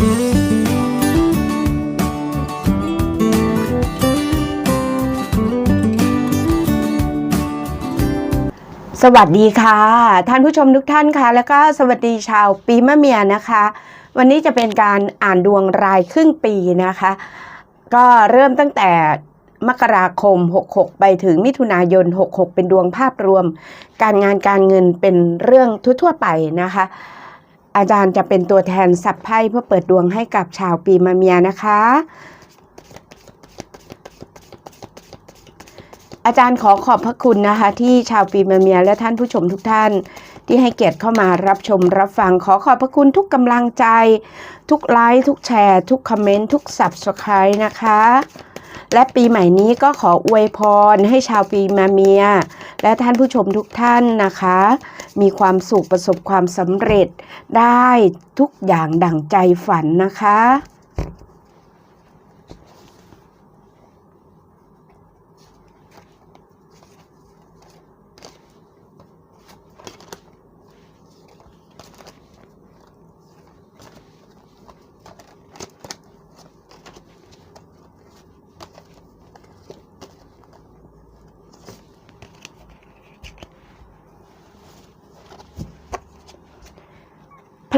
สวัสดีค่ะ ท่านผู้ชมทุกท่านค่ะ แล้วก็สวัสดีชาวปีมะเมียนะคะ วันนี้จะเป็นการอ่านดวงรายครึ่งปีนะคะ ก็เริ่มตั้งแต่มกราคม 66 ไปถึงมิถุนายน 66 เป็นดวงภาพรวม การงานการเงินเป็นเรื่องทั่วๆไปนะคะ อาจารย์จะเป็นตัวแทนสับไพ่เพื่อเปิดดวงให้กับชาวปีมะเมียนะคะ อาจารย์ขอขอบพระคุณนะคะ ที่ชาวปีมะเมียและท่านผู้ชมทุกท่านที่ให้เกียรติเข้ามารับชมรับฟังขอขอบพระคุณทุกกำลังใจ ทุกไลค์ทุกแชร์ ทุกคอมเมนต์ ทุก Subscribe นะคะ และปีใหม่นี้ก็ขออวยพรให้ชาวปีมาเมีย และท่านผู้ชมทุกท่านนะคะ มีความสุขประสบความสำเร็จได้ทุกอย่างดั่งใจฝันนะคะ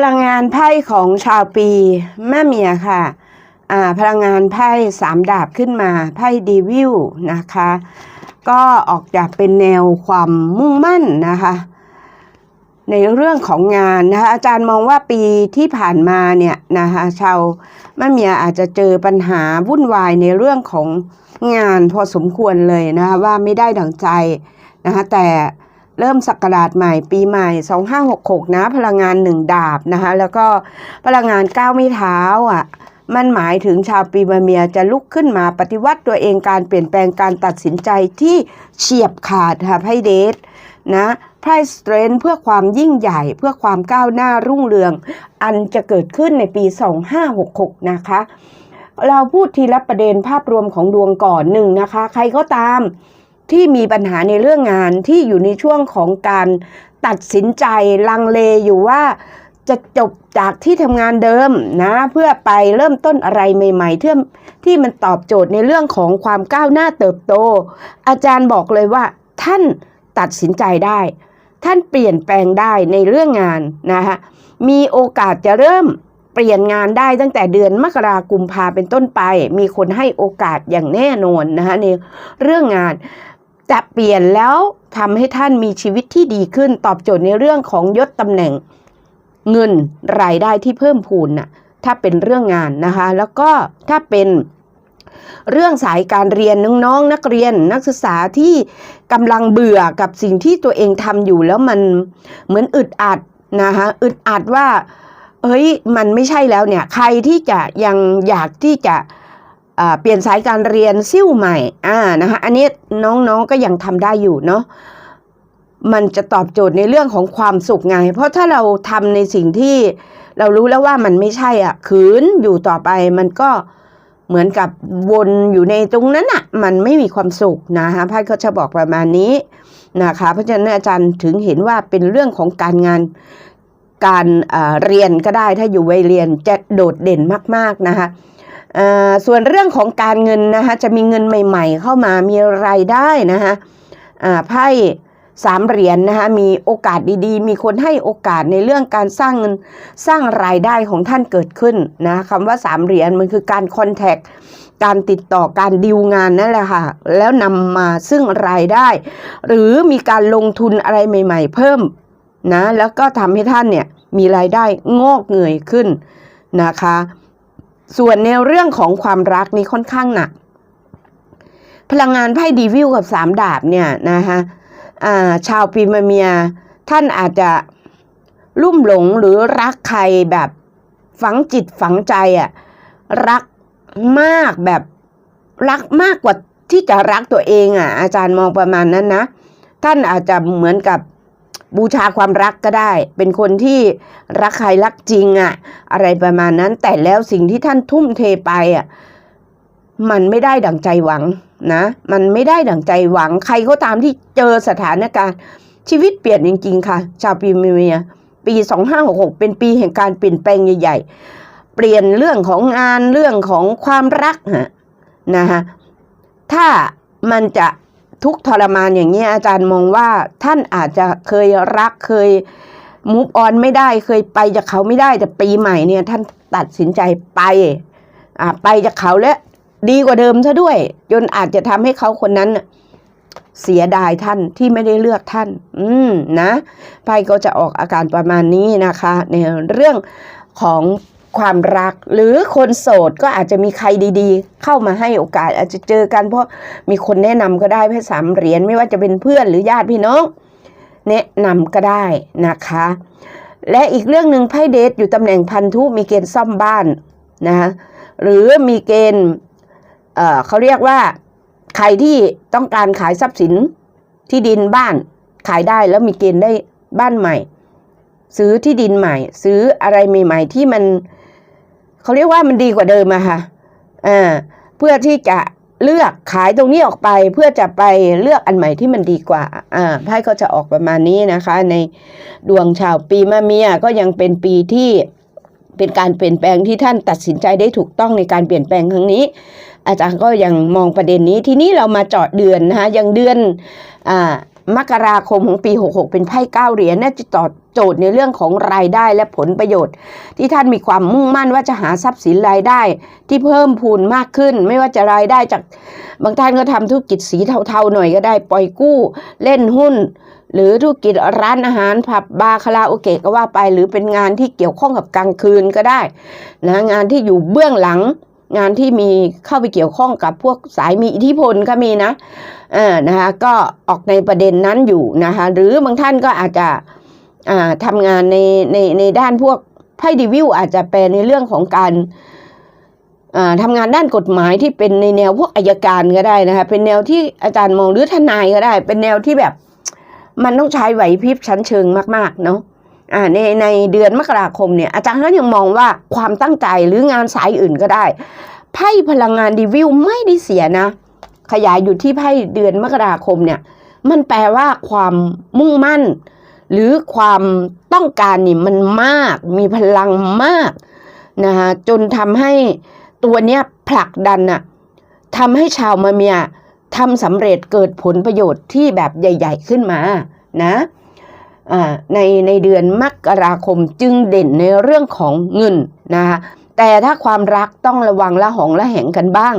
ลังงานไพ่ของชาวปีแม่เมียค่ะอ่าพลังงานไพ่สามดาบขึ้นมาไพ่ดีวิวนะคะ ก็ออกจากเป็นแนวความมุ่งมั่นนะคะ ในเรื่องของงานนะคะ อาจารย์มองว่าปีที่ผ่านมาเนี่ยนะคะชาวแม่เมียอาจจะเจอปัญหาวุ่นวายในเรื่องของงานพอสมควรเลยนะคะว่าไม่ได้ดังใจนะคะแต่ เริ่มสักราชใหม่ปีใหม่ 2566 นะ พลังงานหนึ่งดาบนะคะ แล้วก็พลังงานก้าวไม่เท้าอะมันหมายถึงชาวปีมะเมียจะลุกขึ้นมาปฏิวัติตัวเองการเปลี่ยนแปลงการตัดสินใจที่เฉียบขาดค่ะไพ่เดทนะไพ่สเตรนเพื่อความยิ่งใหญ่เพื่อความก้าวหน้ารุ่งเรือง อันจะเกิดขึ้นในปี 2566 นะคะ เราพูดทีละประเด็นภาพรวมของดวงก่อนหนึ่งนะคะ ใครก็ตาม ที่มีปัญหาในเรื่องงานที่อยู่ในช่วงของการตัดสินใจลังเลอยู่ว่าจะจบจากที่ทำงานเดิมนะเพื่อไปเริ่มต้นอะไรใหม่ๆที่ที่มันตอบโจทย์ในเรื่องของความก้าวหน้าเติบโต อาจารย์บอกเลยว่า ท่านตัดสินใจได้ ท่านเปลี่ยนแปลงได้ในเรื่องงานนะคะมีโอกาสจะเริ่มเปลี่ยนงานได้ตั้งแต่เดือนมกรากุมภาเป็นต้นไป มีคนให้โอกาสอย่างแน่นอนนะคะในเรื่องงาน จะเปลี่ยนแล้วทำให้ท่านมีชีวิตที่ดีขึ้นตอบโจทย์ในเรื่องของยศตำแหน่ง เงินรายได้ที่เพิ่มพูนน่ะถ้าเป็นเรื่องงานนะคะ แล้วก็ถ้าเป็นเรื่องสายการเรียนน้องๆนักเรียนนักศึกษาที่กำลังเบื่อกับสิ่งที่ตัวเองทำอยู่แล้วมันเหมือนอึดอัดนะคะอึดอัดว่าเฮ้ยมันไม่ใช่แล้วเนี่ย ใครที่จะยังอยากที่จะ เปลี่ยนสายการเรียนซิ่วใหม่อ่านะคะอันนี้น้องๆก็ยังทำได้อยู่เนาะมันจะตอบโจทย์ในเรื่องของความสุขไง เพราะถ้าเราทำในสิ่งที่เรารู้แล้วว่ามันไม่ใช่อะขืนอยู่ต่อไปมันก็เหมือนกับวนอยู่ในตรงนั้นอะมันไม่มีความสุขนะคะไพ่เขาจะบอกประมาณนี้นะคะเพราะฉะนั้นอาจารย์ถึงเห็นว่าเป็นเรื่องของการงานการเรียนก็ได้ถ้าอยู่วัยเรียนจะโดดเด่นมากๆนะคะ ส่วนเรื่องของการเงินนะคะจะมีเงินใหม่ ๆ เข้ามามีรายได้นะคะไพ่สามเหรียญนนะคะมีโอกาสดีๆ มีคนให้โอกาสในเรื่องการสร้างเงินสร้างรายได้ของท่านเกิดขึ้นนะคำว่าสามเหรียญมันคือการคอนแทคการติดต่อการดีลงานนั่นแหละค่ะ แล้วนำมาซึ่งรายได้ หรือมีการลงทุนอะไรใหม่ ๆ เพิ่มนะแล้วก็ทำให้ท่านเนี่ยมีรายได้งอกเงยขึ้นนะคะ ส่วนในเรื่องของความรักนี่ค่อนข้างหนัก พลังงานไพ่ดีวิวกับสามดาบเนี่ยนะคะาชาวปีมาเมียท่านอาจจะลุ่มหลงหรือรักใครแบบฝังจิตฝังใจอะ่ะรักมากแบบรักมากกว่าที่จะรักตัวเองอะ่ะอาจารย์มองประมาณนั้นนะ ท่านอาจจะเหมือนกับ บูชาความรักก็ได้ เป็นคนที่รักใครรักจริงอะ่ะอะไรประมาณนั้น แต่แล้วสิ่งที่ท่านทุ่มเทไปอะมันไม่ได้ดั่งใจหวังนะ มันไม่ได้ดั่งใจหวัง ใครก็ตามที่เจอสถานการณ์ ชีวิตเปลี่ยนจริงๆค่ะ ชาวปีเมียปี 2566 เป็นปีแห่งการเปลี่ยนแปลงใหญ่ ๆ เปลี่ยนเรื่องของงานเรื่องของความรักฮะนะฮะถ้ามันจะ ทุกทรมานอย่างนี้อาจารย์มองว่าท่านอาจจะเคยรักเคยมูฟออนไม่ได้เคยไปจากเขาไม่ได้แต่ปีใหม่เนี่ย ท่านตัดสินใจไปอ่าไปจากเขาแล้วดีกว่าเดิมซะด้วย จนอาจจะทำให้เขาคนนั้นเสียดายท่านที่ไม่ได้เลือกท่าน อืมนะไพ่ก็จะออกอาการประมาณนี้นะคะ ในเรื่องของ ความรัก หรือคนโสดก็อาจจะมีใครดีๆ เข้ามาให้โอกาสอาจจะเจอกัน เพราะมีคนแนะนำก็ได้ไพ่สามเหรียญไม่ว่าจะเป็นเพื่อนหรือญาติพี่น้องแนะนำก็ได้นะคะ และอีกเรื่องหนึ่งไพ่เดทอยู่ตำแหน่งพันธุมีเกณฑ์ซ่อมบ้านนะคะหรือมีเกณฑ์เเขาเรียกว่าใครที่ต้องการขายทรัพย์สินที่ดินบ้านขายได้แล้วมีเกณฑ์ได้บ้านใหม่ ซื้อที่ดินใหม่ ซื้ออะไรใหม่ ๆ ที่มัน เขาเรียกว่ามันดีกว่าเดิมอะค่ะอ่าเพื่อที่จะเลือกขายตรงนี้ออกไปเพื่อจะไปเลือกอันใหม่ที่มันดีกว่า อ่าไพ่ก็จะออกประมาณนี้นะคะ ในดวงชาวปีมะเมียก็ยังเป็นปีที่เป็นการเปลี่ยนแปลงที่ท่านตัดสินใจได้ถูกต้องในการเปลี่ยนแปลงครั้งนี้ อาจารย์ก็ยังมองประเด็นนี้ ทีนี้เรามาเจาะเดือนนะคะยังเดือนอ่า มกราคมของปี 66 เป็นไพ่เก้าเหรียญน่าจะตอบโจทย์ในเรื่องของรายได้และผลประโยชน์ ที่ท่านมีความมุ่งมั่นว่าจะหาทรัพย์สินรายได้ ที่เพิ่มพูนมากขึ้น ไม่ว่าจะรายได้จากบางท่านก็ทำธุรกิจสีเทาๆหน่อยก็ได้ ปล่อยกู้ เล่นหุ้น หรือธุรกิจร้านอาหารผับบาร์คาราโอเกะก็ว่าไป หรือเป็นงานที่เกี่ยวข้องกับกลางคืนก็ได้นะงานที่อยู่เบื้องหลัง งานที่มีเข้าไปเกี่ยวข้องกับพวกสายมีอิทธิพลก็มีนะอ่านะคะก็ออกในประเด็นนั้นอยู่นะคะหรือบางท่านก็อาจจะอ่าทำงานในในในด้านพวกไพ่ดีวิวอาจจะเป็นในเรื่องของการอ่าทำงานด้านกฎหมายที่เป็นในแนวพวกอายการก็ได้นะคะเป็นแนวที่อาจารย์มองหรือทนายก็ได้ เป็นแนวที่แบบมันต้องใช้ไหวพริบชั้นเชิงมากๆเนาะ ในในเดือนมกราคมเนี่ยอาจารย์ก็ยังมองว่าความตั้งใจหรืองานสายอื่นก็ได้ไพ่พลังงานดีวิวไม่ได้เสียนะ ขยายอยู่ที่ไพ่เดือนมกราคมเนี่ยมันแปลว่าความมุ่งมั่น หรือความต้องการนี่มันมาก มีพลังมากนะคะจนทำให้ตัวเนี้ยผลักดันน่ะทำให้ชาวมาเมียทำสำเร็จเกิดผลประโยชน์ที่แบบใหญ่ ๆ ขึ้นมานะ ในในเดือนมกราคมจึงเด่นในเรื่องของเงินนะคะแต่ถ้าความรักต้องระวังละหองละแหงกันบ้าง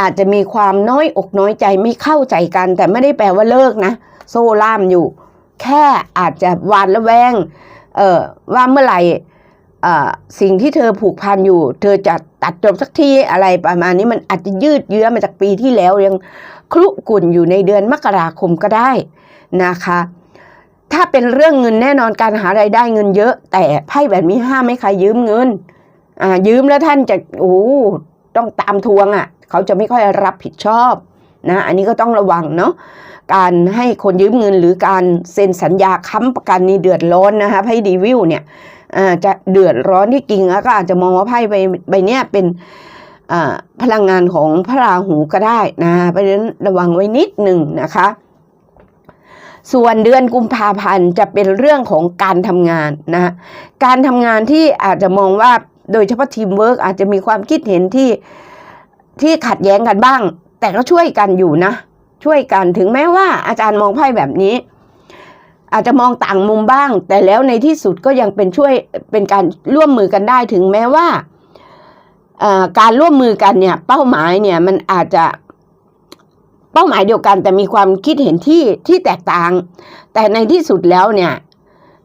อาจจะมีความน้อยอกน้อยใจไม่เข้าใจกัน แต่ไม่ได้แปลว่าเลิกนะ โซ่ล่ามอยู่ แค่อาจจะหวานละแวงเออว่าเมื่อไหร่สิ่งที่เธอผูกพันอยู่ เธอจะตัดจบสักทีอะไรประมาณนี้มันอาจจะยืดเยื้อมาจากปีที่แล้วยังคลุกุ่นอยู่ในเดือนมกราคมก็ได้นะคะ ถ้าเป็นเรื่องเงินแน่นอนการหารายได้เงินเยอะ แต่ไพ่แบบนี้ห้ามไม่ใครยืมเงิน อ่า ยืมแล้วท่านจะโอ้ต้องตามทวงอะ่ะ เขาจะไม่ค่อยรับผิดชอบนะอันนี้ก็ต้องระวังเนาะการให้คนยืมเงินหรือการเซ็นสัญญาค้ำประกันนี่เดือดร้อนนะคะไพ่ดีวิวเนี่ยจะเดือดร้อนที่จริงแล้วก็อาจจะมองว่าไพ่ใบใบเนี้ยเป็นพลังงานของพระราหูก็ได้นะเพราะฉะนั้นระวังไว้นิดหนึ่งนะคะ ส่วนเดือนกุมภาพันธ์จะเป็นเรื่องของการทำงานนะการทำงานที่อาจจะมองว่าโดยเฉพาะทีมเวิร์กอาจจะมีความคิดเห็นที่ที่ขัดแย้งกันบ้าง แต่ก็ช่วยกันอยู่นะ ช่วยกันถึงแม้ว่าอาจารย์มองไพ่แบบนี้ อาจจะมองต่างมุมบ้าง แต่แล้วในที่สุดก็ยังเป็นช่วยเป็นการร่วมมือกันได้ถึงแม้ว่าการร่วมมือกันเนี่ยเป้าหมายเนี่ยมันอาจจะ เป้าหมายเดียวกันแต่มีความคิดเห็นที่ที่แตกต่าง แต่ในที่สุดแล้วเนี่ย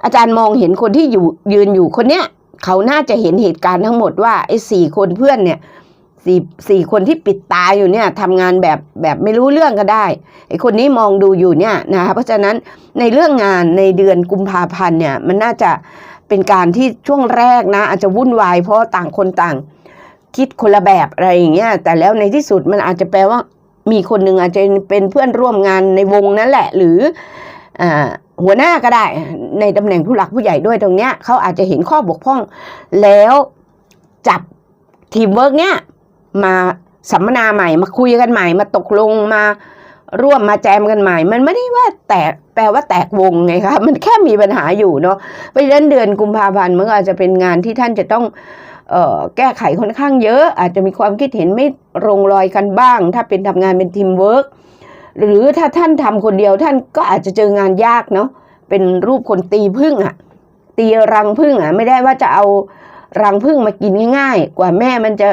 อาจารย์มองเห็นคนที่อยู่ยืนอยู่คนเนี้ยเขาน่าจะเห็นเหตุการณ์ทั้งหมดว่าไอ้สี่คนเพื่อนเนี่ยสี่สี่คนที่ปิดตาอยู่เนี่ยทำงานแบบแบบไม่รู้เรื่องก็ได้ไอ้คนนี้มองดูอยู่เนี่ยนะคะเพราะฉะนั้นในเรื่องงานในเดือนกุมภาพันธ์เนี่ยมันน่าจะเป็นการที่ช่วงแรกนะ อาจจะวุ่นวายเพราะต่างคนต่าง คิดคนละแบบอะไรอย่างเงี้ยแต่แล้วในที่สุดมันอาจจะแปลว่า มีคนหนึ่งอาจจะเป็นเพื่อนร่วมงานในวงนั่นแหละ หรือหัวหน้าก็ได้ในตำแหน่งผู้หลักผู้ใหญ่ด้วยตรงเนี้ยเขาอาจจะเห็นข้อบกพร่อง แล้วจับทีมเวิร์กเนี้ยมาสัมมนาใหม่มาคุยกันใหม่ มาตกลงมาร่วมมาแจมกันใหม่ มันไม่ได้ว่าแตกแปลว่าแตกวงไงคะมันแค่มีปัญหาอยู่เนาะเพราะฉะนั้นเดือนกุมภาพันธ์มันก็อาจจะเป็นงานที่ท่านจะต้อง แก้ไขค่อนข้างเยอะ อาจจะมีความคิดเห็นไม่ลงรอยกันบ้าง ถ้าเป็นทำงานเป็นทีมเวิร์กหรือถ้าท่านทำคนเดียวท่านก็อาจจะเจองานยากเนาะเป็นรูปคนตีพึ่งอะตีรังพึ่งอะไม่ได้ว่าจะเอารังพึ่งมากินง่ายๆ กว่าแม่มันจะ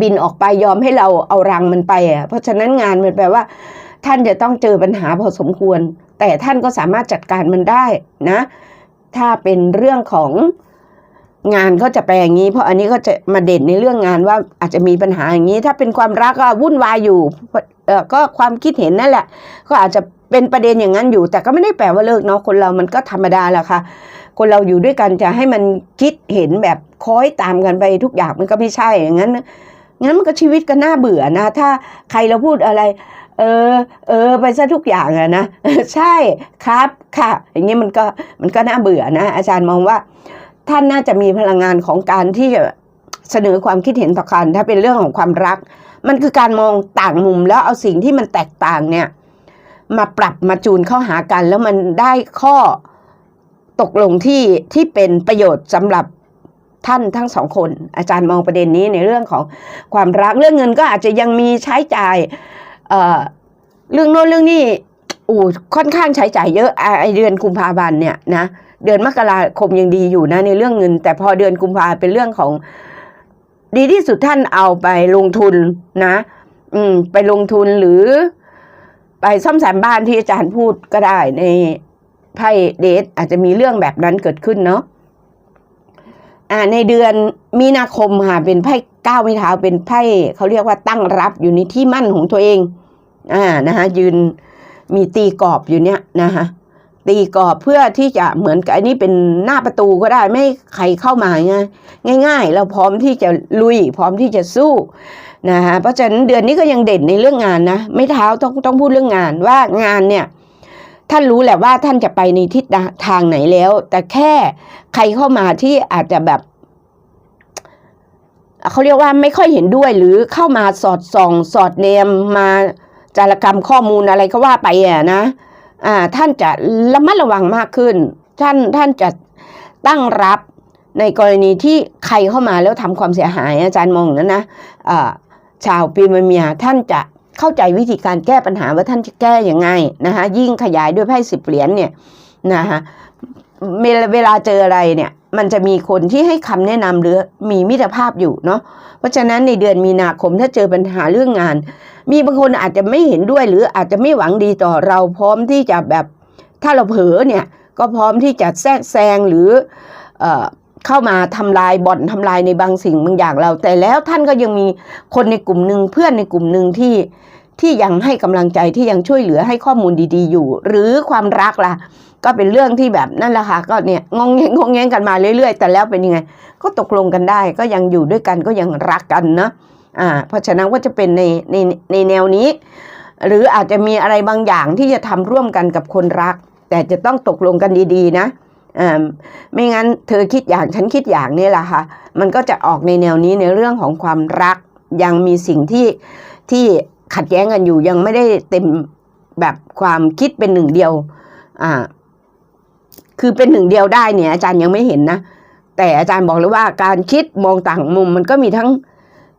บินออกไปยอมให้เราเอารังมันไปอะเพราะฉะนั้นงานมันแปลว่า ท่านจะต้องเจอปัญหาพอสมควร แต่ท่านก็สามารถจัดการมันได้นะ ถ้าเป็นเรื่องของ งานก็จะแปลอย่างนี้ เพราะอันนี้ก็จะมาเด่นในเรื่องงานว่าอาจจะมีปัญหาอย่างนี้ ถ้าเป็นความรักก็วุ่นวายอยู่เออก็ความคิดเห็นนั่นแหละ ก็อาจจะเป็นประเด็นอย่างนั้นอยู่ แต่ก็ไม่ได้แปลว่าเลิกเนาะคนเรามันก็ธรรมดาแหละค่ะคนเราอยู่ด้วยกันจะให้มันคิดเห็นแบบคอยตามกันไปทุกอย่างมันก็ไม่ใช่อย่างนั้นงั้นมันก็ชีวิตก็น่าเบื่อนะ ถ้าใครเราพูดอะไร เออ เออ ไปซะทุกอย่างอะนะใช่ครับค่ะ อย่างนี้มันก็มันก็น่าเบื่อนะ อาจารย์มองว่า ท่านน่าจะมีพลังงานของการที่จะเสนอความคิดเห็นต่อกันถ้าเป็นเรื่องของความรัก มันคือการมองต่างมุมแล้วเอาสิ่งที่มันแตกต่างเนี่ย มาปรับมาจูนเข้าหากัน แล้วมันได้ข้อตกลงที่ที่เป็นประโยชน์สำหรับท่านทั้งสองคน อาจารย์มองประเด็นนี้ในเรื่องของความรักเรื่องเงินก็อาจจะยังมีใช้จ่ายเอ่อเรื่องโน้นเรื่องนี้อู้ค่อนข้างใช้จ่ายเยอะอะไอเดือนกุมภาพันธ์เนี่ยนะ เดือนมกราคมยังดีอยู่นะในเรื่องเงิน แต่พอเดือนกุมภาเป็นเรื่องของ ดีที่สุดท่านเอาไปลงทุนนะ อืม ไปลงทุนหรือ ไปซ่อมแซมบ้านที่อาจารย์พูดก็ได้ในไพ่เดทอาจจะมีเรื่องแบบนั้นเกิดขึ้นเนาะอ่าในเดือนมีนาคมค่ะเป็นไพ่เก้าไม้เท้าเป็นไพ่เขาเรียกว่าตั้งรับอยู่ในที่มั่นของตัวเอง อ่านะคะยืนมีตีกรอบอยู่เนี่ยนะคะ ตีกรอบเพื่อที่จะเหมือนกับอันนี้เป็นหน้าประตูก็ได้ไม่ใครเข้ามาง่ายง่าย ๆ เราพร้อมที่จะลุยพร้อมที่จะสู้นะคะเพราะฉะนั้นเดือนนี้ก็ยังเด่นในเรื่องงานนะไม่เท้าต้องต้องพูดเรื่องงานว่างานเนี่ยท่านรู้แหละว่าท่านจะไปในทิศทางไหนแล้ว แต่แค่ใครเข้ามาที่อาจจะแบบเขาเรียกว่าไม่ค่อยเห็นด้วยหรือเข้ามาสอดส่อง สอดเนมมาจารกรรมข้อมูลอะไรก็ว่าไปอะนะ อ่าท่านจะระมัดระวังมากขึ้น ท่านท่านจะตั้งรับในกรณีที่ใครเข้ามาแล้วทำความเสียหาย อาจารย์มองนั้นนะอ่าชาวปีมเมียท่านจะเข้าใจวิธีการแก้ปัญหาว่าท่านจะแก้ยังไงนะคะยิ่งขยายด้วยไพ่สิบเหรียญเนี่ยนะคะเวลาเจออะไรเนี่ย มันจะมีคนที่ให้คำแนะนำหรือมีมิตรภาพอยู่เนาะเพราะฉะนั้นในเดือนมีนาคมถ้าเจอปัญหาเรื่องงาน มีบางคนอาจจะไม่เห็นด้วยหรืออาจจะไม่หวังดีต่อเราพร้อมที่จะแบบถ้าเราเผลอเนี่ยก็พร้อมที่จะแทรกแซงหรือเอ่อเข้ามาทำลายบ่อนทำลายในบางสิ่งบางอย่างเรา แต่แล้วท่านก็ยังมีคนในกลุ่มหนึ่งเพื่อนในกลุ่มหนึ่งที่ที่ยังให้กำลังใจที่ยังช่วยเหลือให้ข้อมูลดี ๆ อยู่ หรือความรักล่ะ ก็เป็นเรื่องที่แบบนั่นแหละค่ะก็เนี่ยงงแงงงงแงงกันมาเรื่อยๆ แต่แล้วเป็นยังไง ก็ตกลงกันได้ก็ยังอยู่ด้วยกันก็ยังรักกันนะอ่าเพราะฉะนั้นก็จะเป็นในในในแนวนี้ หรืออาจจะมีอะไรบางอย่างที่จะทำร่วมกันกับคนรัก แต่จะต้องตกลงกันดีๆ นะอ่าไม่งั้นเธอคิดอย่างฉันคิดอย่างนี่แหละค่ะ มันก็จะออกในแนวนี้ในเรื่องของความรักยังมีสิ่งที่ที่ขัดแย้งกันอยู่ยังไม่ได้เต็มแบบความคิดเป็นหนึ่งเดียวอ่า คือเป็นหนึ่งเดียวได้เนี่ย อาจารย์ยังไม่เห็นนะแต่อาจารย์บอกเลยว่าการคิดมองต่างมุมมันก็มีทั้ง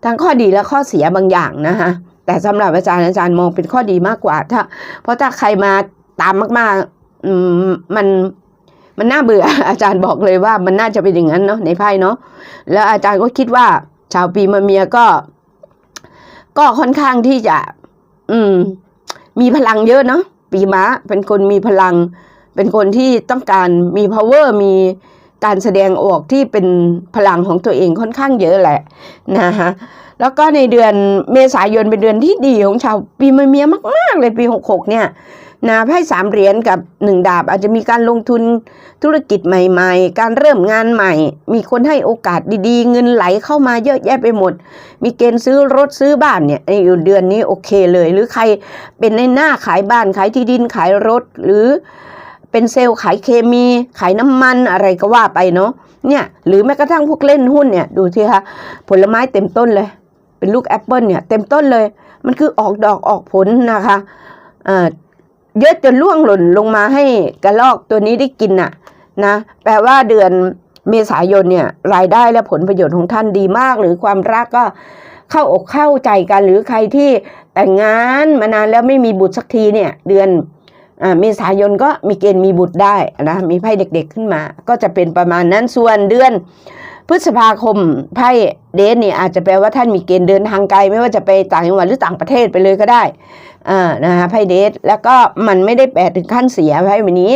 ทั้งข้อดีและข้อเสียบางอย่างนะคะแต่สำหรับอาจารย์อาจารย์มองเป็นข้อดีมากกว่า ถ้า เพราะถ้าใครมาตามมากๆอืมมันมันน่าเบื่อ อาจารย์บอกเลยว่ามันน่าจะเป็นอย่างนั้นเนาะในไพ่เนาะแล้วอาจารย์ก็คิดว่า ชาวปีมะเมียก็ ก็ค่อนข้างที่จะ อืม มีพลังเยอะเนาะปีมะเป็นคนมีพลัง เป็นคนที่ต้องการมี power มีการแสดงออกที่เป็นพลังของตัวเองค่อนข้างเยอะแหละนะคะแล้วก็ในเดือนเมษายนเป็นเดือนที่ดีของชาวปีมะเมียมากๆเลยปีหกหกเนี่ยนะไพ่สามเหรียญกับหนึ่งดาบ อาจจะมีการลงทุนธุรกิจใหม่ ๆ การเริ่มงานใหม่ มีคนให้โอกาสดีๆ เงินไหลเข้ามาเยอะแยะไปหมด มีเกณฑ์ซื้อรถซื้อบ้านเนี่ยไอ้เดือนนี้โอเคเลย หรือใครเป็นในหน้าขายบ้านขายที่ดินขายรถหรือ เป็นเซลล์ขายเคมี ขายน้ำมันอะไรก็ว่าไปเนาะเนี่ยหรือแม้กระทั่งพวกเล่นหุ้นเนี่ยดูสิคะผลไม้เต็มต้นเลย เป็นลูกแอปเปิลเนี่ยเต็มต้นเลย มันคือออกดอกออกผลนะคะอ่าเยอะจนล่วงหล่นลงมาให้กระลอกตัวนี้ได้กินน่ะนะแปลว่าเดือนเมษายนเนี่ยรายได้และผลประโยชน์ของท่านดีมาก หรือความรักก็เข้าอกเข้าใจกันหรือใครที่แต่งงานมานานแล้วไม่มีบุตรสักทีเนี่ยเดือน เมษายนก็มีเกณฑ์มีบุตรได้นะมีไพ่เด็กๆขึ้นมา ก็จะเป็นประมาณนั้นส่วนเดือน พฤษภาคมไพ่เดทนี่ยอาจจะแปลว่าท่านมีเกณฑ์เดินทางไกล ไม่ว่าจะไปต่างจังหวัดหรือต่างประเทศไปเลยก็ได้อ่านะฮะไพ่เดทแล้วก็มันไม่ได้แปลถึงขั้นเสียไพ่วันนี้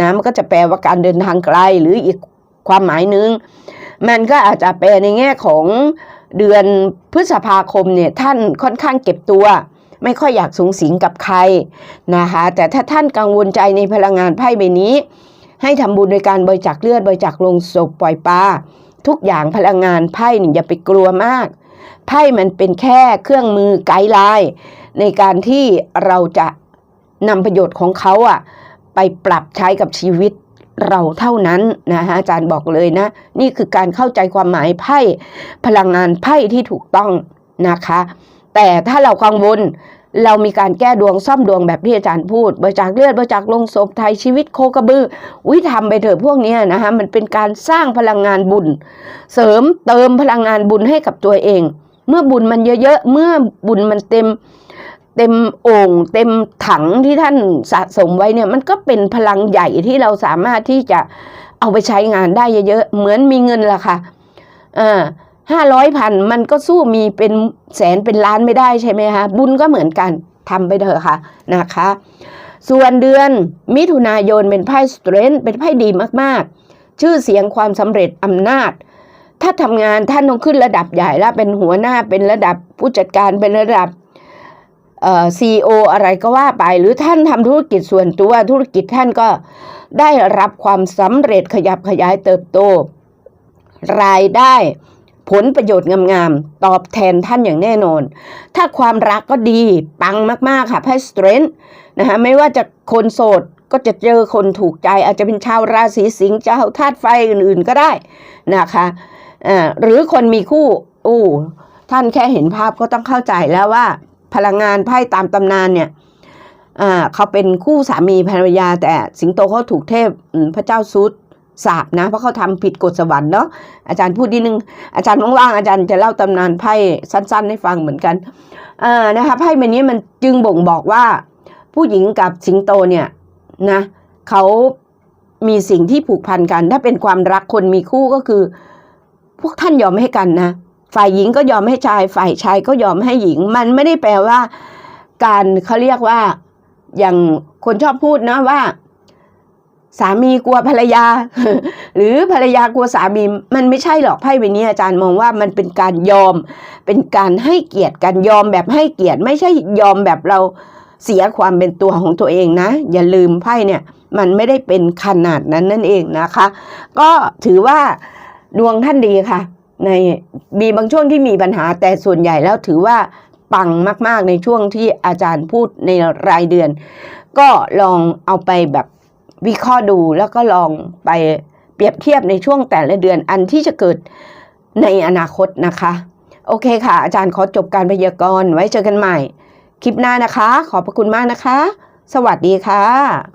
นะมันก็จะแปลว่าการเดินทางไกลหรืออีกความหมายหนึ่งมันก็อาจจะแปลในแง่ของเดือนพฤษภาคมเนี่ยท่านค่อนข้างเก็บตัว ไม่ค่อยอยากสูงสิงกับใครนะคะแต่ถ้าท่านกังวลใจในพลังงานไพ่ใบนี้ ให้ทำบุญโดยการบริจาคเลือดบริจาคลงศพปล่อยปลาทุกอย่างพลังงานไพ่นี่อย่าไปกลัวมาก ไพ่มันเป็นแค่เครื่องมือไกด์ไลน์ในการที่เราจะนำประโยชน์ของเขาอะไปปรับใช้กับชีวิตเราเท่านั้นนะฮะอาจารย์บอกเลยนะ นี่คือการเข้าใจความหมายไพ่พลังงานไพ่ที่ถูกต้องนะคะ แต่ถ้าเรากังวลเรามีการแก้ดวงซ่อมดวงแบบที่อาจารย์พูดบริจาคเลือดบริจาคลงศพไทยชีวิตโคกระบือวิทำไปเถอะพวกนี้นะคะมันเป็นการสร้างพลังงานบุญ เสริมเติมพลังงานบุญให้กับตัวเอง เมื่อบุญมันเยอะๆเมื่อบุญมันเต็มเต็มโอ่งเต็มถังที่ท่านสะสมไว้เนี่ยมันก็เป็นพลังใหญ่ที่เราสามารถที่จะเอาไปใช้งานได้เยอะๆเหมือนมีเงินล่ะค่ะอ่า ห้าร้อยพันมันก็สู้มีเป็นแสนเป็นล้านไม่ได้ใช่ไหมคะบุญก็เหมือนกันทำไปเถอะค่ะนะคะ ส่วนเดือนมิถุนายนเป็นไพ่สเตรนท์เป็นไพ่ดีมากๆ ชื่อเสียงความสำเร็จอำนาจ ถ้าทำงานท่านต้องขึ้นระดับใหญ่แล้วเป็นหัวหน้าเป็นระดับผู้จัดการเป็นระดับเอ่อซีออะไรก็ว่าไป หรือท่านทำธุรกิจส่วนตัวธุรกิจท่านก็ได้รับความสำเร็จขยับขยายเติบโต รายได้ ผลประโยชน์งามๆ ตอบแทนท่านอย่างแน่นอน ถ้าความรักก็ดีปังมากๆค่ะไพ่สเตรนท์นะคะไม่ว่าจะคนโสดก็จะเจอคนถูกใจ อาจจะเป็นชาวราศีสิงห์เจ้าธาตุไฟอื่นๆก็ได้นะคะอ่าหรือคนมีคู่อู้ท่านแค่เห็นภาพก็ต้องเข้าใจแล้วว่า พลังงานไพ่ตามตำนานเนี่ยอ่าเขาเป็นคู่สามีภรรยาแต่สิงโตเขาถูกเทพพระเจ้าซุด สาบนะ เพราะเขาทำผิดกฎสวรรค์เนาะอาจารย์พูดนิดนึงอาจารย์ว่างๆอาจารย์จะเล่าตำนานไพ่สั้น ๆ ให้ฟังเหมือนกันเอ่านะคะไพ่ใบนี้มันจึงบ่งบอกว่า ผู้หญิงกับสิงโตเนี่ยนะเขามีสิ่งที่ผูกพันกัน ถ้าเป็นความรักคนมีคู่ก็คือ พวกท่านยอมให้กันนะ ฝ่ายหญิงก็ยอมให้ชาย ฝ่ายชายก็ยอมให้หญิง มันไม่ได้แปลว่า การเขาเรียกว่าอย่างคนชอบพูดนะว่า สามีกลัวภรรยา หรือภรรยากลัวสามีมันไม่ใช่หรอกไพ่ใบนี้อาจารย์มองว่ามันเป็นการยอม เป็นการให้เกียรติกันยอมแบบให้เกียรติ ไม่ใช่ยอมแบบเราเสียความเป็นตัวของตัวเองนะ อย่าลืมไพ่เนี่ย มันไม่ได้เป็นขนาดนั้นนั่นเองนะคะ ก็ถือว่าดวงท่านดีค่ะ ในมีบางช่วงที่มีปัญหาแต่ส่วนใหญ่แล้วถือว่าปังมาก ๆ ในช่วงที่อาจารย์พูดในรายเดือน ก็ลองเอาไปแบบ วิเคราะห์ดูแล้วก็ลองไปเปรียบเทียบในช่วงแต่ละเดือนอันที่จะเกิดในอนาคตนะคะ โอเคค่ะ อาจารย์ขอจบการพยากรณ์ไว้เจอกันใหม่ คลิปหน้านะคะ ขอบพระคุณมากนะคะ สวัสดีค่ะ